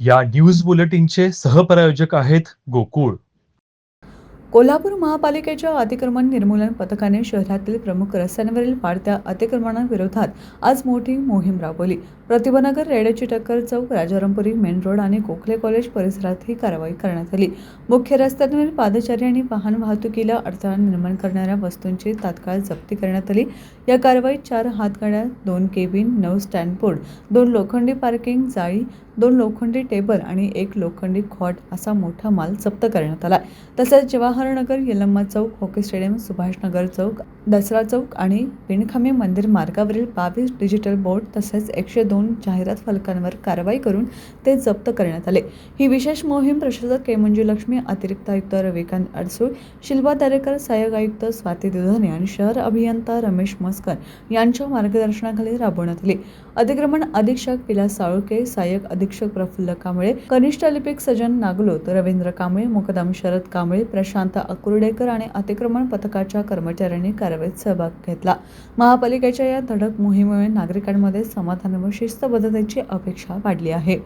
या न्यूज बुलेटिनचे सहप्रायोजक आहेत गोकुळ. कोल्हापूर महापालिकेच्या अतिक्रमण निर्मूलन पथकाने शहरातील प्रमुख रस्त्यांवरील वाढत्या अतिक्रमणाविरोधात आज मोठी मोहीम राबवली. प्रतिभानगर रेड्याची टक्कर चौक राजारामपुरी मेन रोड आणि गोखले कॉलेज परिसरात ही कारवाई करण्यात आली. मुख्य रस्त्यांवरील पादचारी आणि वाहन वाहतुकीला अडथळा निर्माण करणाऱ्या वस्तूंची तात्काळ जप्ती करण्यात आली. या कारवाईत चार हातगाड्या दोन केबिन नऊ स्टँडबोर्ड दोन लोखंडी पार्किंग जाळी दोन लोखंडी टेबल आणि एक लोखंडी खॉट असा मोठा माल जप्त करण्यात आला. तसेच जवाहरनगर यलम्मा चौक हॉकी स्टेडियम सुभाषनगर चौक दसरा चौक आणि विणखामे मंदिर मार्गावरील बावीस डिजिटल बोर्ड तसेच एकशे दोन जाहिरात फलकांवर कारवाई करून ते जप्त करण्यात आले. ही विशेष मोहीम प्रशासक के. मंजुलक्ष्मी अतिरिक्त आयुक्त रविकांत अडसूळ शिल्पा दरेकर सहाय्यक आयुक्त स्वाती दुधने आणि शहर अभियंता रमेश मस्कर यांच्या मार्गदर्शनाखाली राबवण्यात आली. अतिक्रमण अधीक्षक विलास साळुके सहाय्यक अधीक्षक प्रफुल्ल कांबळे कनिष्ठ लिपिक सजन नागलोत रवींद्र कांबळे मुकदम शरद कांबळे प्रशांत अकुर्डेकर आणि अतिक्रमण पथकाच्या कर्मचाऱ्यांनी कारवाईत सहभाग घेतला. महापालिकेच्या या धडक मोहिमेमुळे नागरिकांमध्ये समाधान व शिस्तबद्धतेची अपेक्षा वाढली आहे.